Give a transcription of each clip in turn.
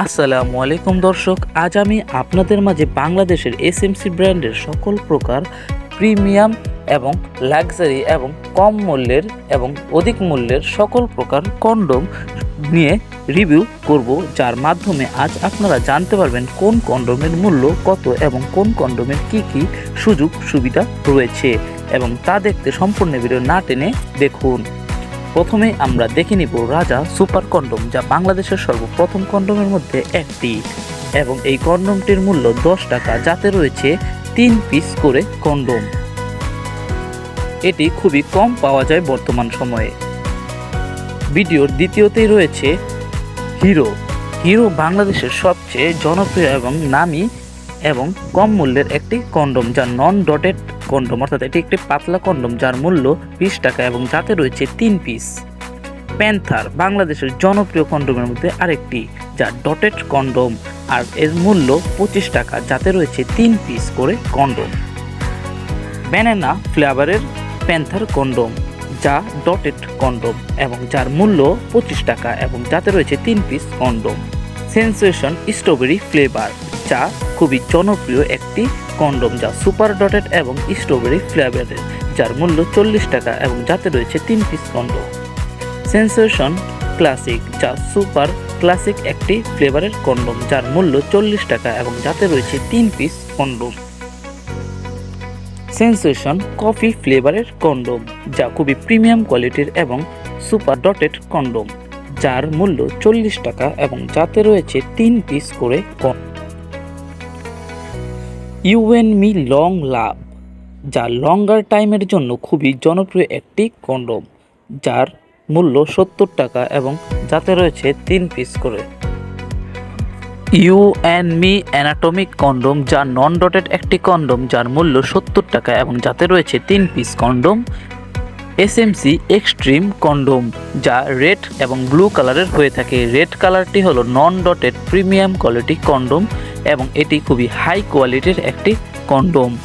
আসসালামু আলাইকুম দর্শক, আজ আমি আপনাদের মাঝে বাংলাদেশের এস এসএমসি ব্র্যান্ডের সকল প্রকার প্রিমিয়াম এবং লাক্সারি এবং কম মূল্যের এবং অধিক মূল্যের সকল প্রকার কন্ডোম নিয়ে রিভিউ করব, যার মাধ্যমে আজ আপনারা জানতে পারবেন কোন কন্ডোমের মূল্য কত এবং কোন কন্ডোমের কি কি সুযোগ সুবিধা রয়েছে। এবং তা দেখতে সম্পূর্ণ ভিডিও না টেনে দেখুন। প্রথমে আমরা দেখে নিব রাজা সুপার কন্ডোম, যা বাংলাদেশের সর্বপ্রথম কন্ডোমের মধ্যে একটি। এবং এই কন্ডোমটির মূল্য দশ টাকা, যাতে রয়েছে তিন পিস করে কন্ডোম। এটি খুবই কম পাওয়া যায় বর্তমান সময়ে। ভিডিওর দ্বিতীয়তেই রয়েছে হিরো। হিরো বাংলাদেশের সবচেয়ে জনপ্রিয় এবং নামি এবং কম মূল্যের একটি কন্ডোম, যা নন ডটেড কন্ডোম, অর্থাৎ এটি একটি পাতলা কন্ডোম, যার মূল্য বিশ টাকা এবং যাতে রয়েছে তিন পিস প্যান্থার বাংলাদেশের জনপ্রিয় কন্ডোমের মধ্যে আরেকটি, যা ডটেড কন্ডোম, আর এর মূল্য পঁচিশ টাকা, যাতে রয়েছে তিন পিস করে কন্ডোম। ব্যানানা ফ্লেভারের প্যান্থার কন্ডোম, যা ডটেড কন্ডোম, এবং যার মূল্য পঁচিশ টাকা, এবং যাতে রয়েছে তিন piece condom. Sensation strawberry flavour, যা খুবই জনপ্রিয় একটি কন্ডোম যা সুপার ডটেড এবং স্ট্রবেরি ফ্লেভারের, যার মূল্য চল্লিশ টাকা এবং যাতে রয়েছে তিন পিস কন্ডোম। সেন্সেশন ক্লাসিক, যা সুপার ক্লাসিক একটি ফ্লেভারের কন্ডোম, যার মূল্য চল্লিশ টাকা এবং যাতে রয়েছে তিন পিস কন্ডোম। সেন্সেশন কফি ফ্লেভারের কন্ডোম, যা খুবই প্রিমিয়াম কোয়ালিটির এবং সুপার ডটেড কন্ডোম। যার মূল্য চল্লিশ টাকা এবং যাতে রয়েছে তিন পিস করে condom U and me long love, যা লঙ্গার টাইমের জন্য খুবই জনপ্রিয় একটি কন্ডোম, যার মূল্য সত্তর টাকা এবং যাতে রয়েছে তিন পিস করে। U and me anatomic condom, যা নন ডটেড একটি কন্ডোম, যার মূল্য সত্তর টাকা এবং যাতে রয়েছে তিন piece condom SMC extreme condom যা রেড এবং ব্লু কালারের হয়ে থাকে। রেড কালারটি হলো non dotted premium quality condom এবং এটি খুবই হাই কোয়ালিটির একটি কন্ডোম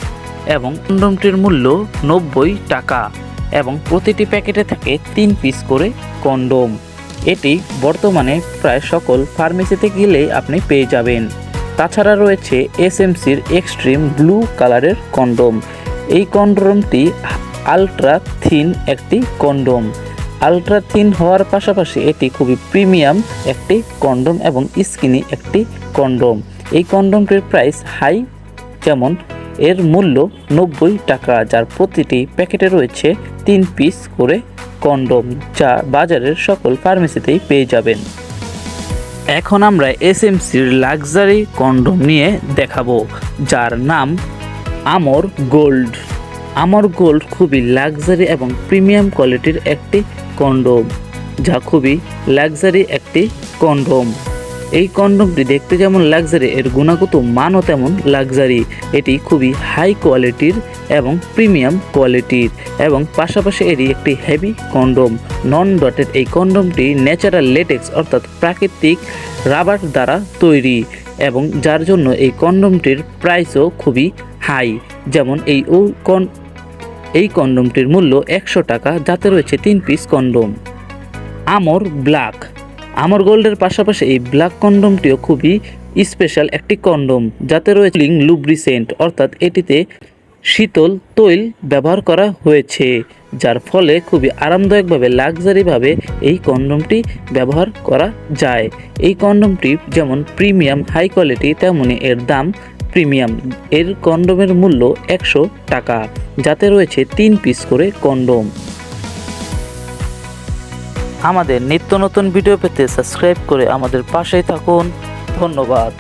এবং কন্ডোমটির মূল্য নব্বই টাকা এবং প্রতিটি প্যাকেটে থাকে তিন পিস করে কন্ডোম এটি বর্তমানে প্রায় সকল ফার্মেসিতে গেলেই আপনি পেয়ে যাবেন। তাছাড়া রয়েছে এসএমসির এক্সট্রিম ব্লু কালারের কন্ডোম এই কন্ডোমটি আলট্রা থিন একটি কন্ডোম আলট্রা থিন হওয়ার পাশাপাশি এটি খুবই প্রিমিয়াম একটি কন্ডোম এবং স্কিনি একটি কন্ডোম এই কন্ডোমটির প্রাইস হাই যেমন, এর মূল্য নব্বই টাকা, যার প্রতিটি প্যাকেটে রয়েছে তিন পিস করে কন্ডোম যা বাজারের সকল ফার্মেসিতেই পেয়ে যাবেন। এখন আমরা এস এসএমসির লাক্সারি কন্ডোম নিয়ে দেখাবো, যার নাম আমর গোল্ড আমর গোল্ড খুবই লাক্সারি এবং প্রিমিয়াম কোয়ালিটির একটি কন্ডোম যা খুবই লাক্সারি একটি কন্ডোম এই কন্ডোমটি দেখতে যেমন লাক্সারি এর গুণাগত মানও তেমন লাক্সারি এটি খুবই হাই কোয়ালিটির এবং প্রিমিয়াম কোয়ালিটির এবং পাশাপাশি এটি একটি হেভি কন্ডোম নন ডটেড এই কন্ডোমটি ন্যাচারাল লেটেক্স অর্থাৎ প্রাকৃতিক রাবার দ্বারা তৈরি এবং যার জন্য এই কন্ডোমটির প্রাইসও খুবই হাই যেমন এই ও কন এই কন্ডোমটির মূল্য একশো টাকা, যাতে রয়েছে তিন piece condom. Amor black. Amor গোল্ডের পাশাপাশি এই ব্ল্যাক কন্ডোমটিও খুবই স্পেশাল একটি কন্ডোম, যাতে রয়েছে লিং লুব্রিসেন্ট, অর্থাৎ এটিতে শীতল তৈল ব্যবহার করা হয়েছে, যার ফলে খুবই আরামদায়কভাবে, লাক্সারিভাবে এই কন্ডোমটি ব্যবহার করা যায়। এই কন্ডোমটি যেমন প্রিমিয়াম, হাই কোয়ালিটি তেমনই এর দাম প্রিমিয়াম। এর কন্ডোমের মূল্য একশো টাকা, যাতে রয়েছে তিন পিস করে কন্ডোম। আমাদের নিত্য নতুন ভিডিও পেতে সাবস্ক্রাইব করে আমাদের পাশেই থাকুন। ধন্যবাদ।